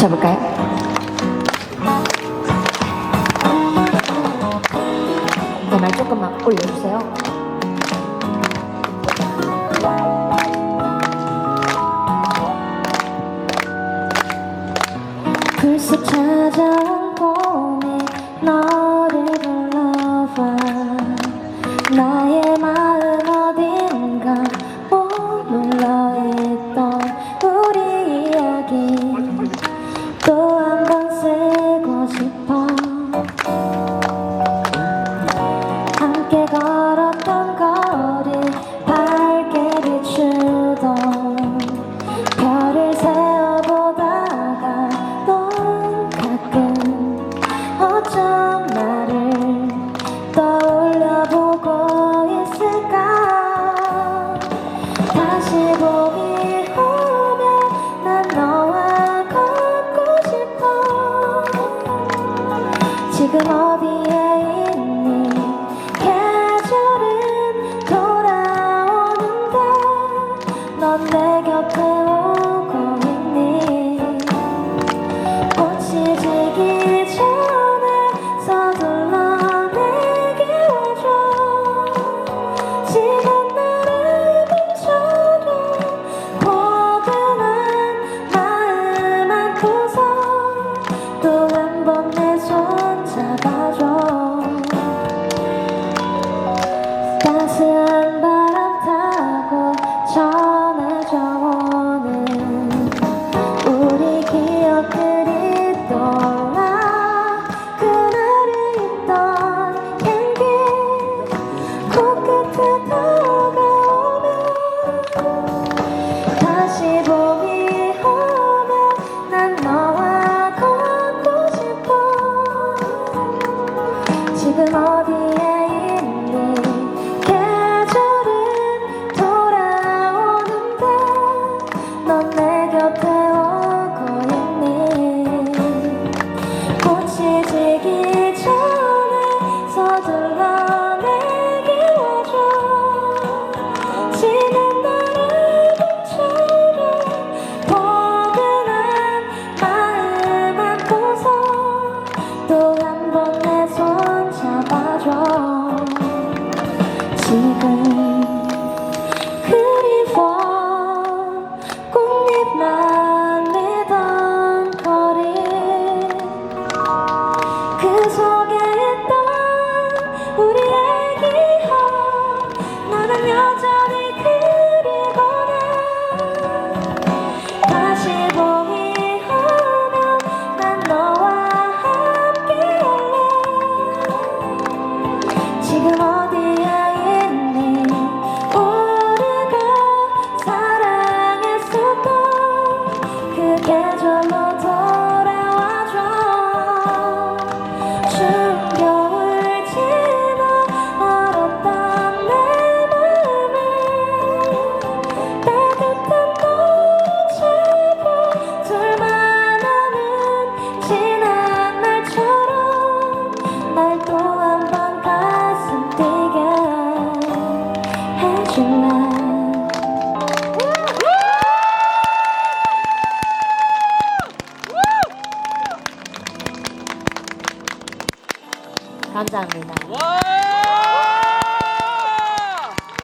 잡을까요? 네, 말 조금만 올려주세요. 글쎄 찾아온 봄 지금 어디에 있니? 계절은 돌아오는데 넌 내 곁에 오고 있니? 꽃이 지기 전에 서둘러 내게 와줘. 지금 나를 멈춰도 포근한 마음 안고서 또 감사합니다.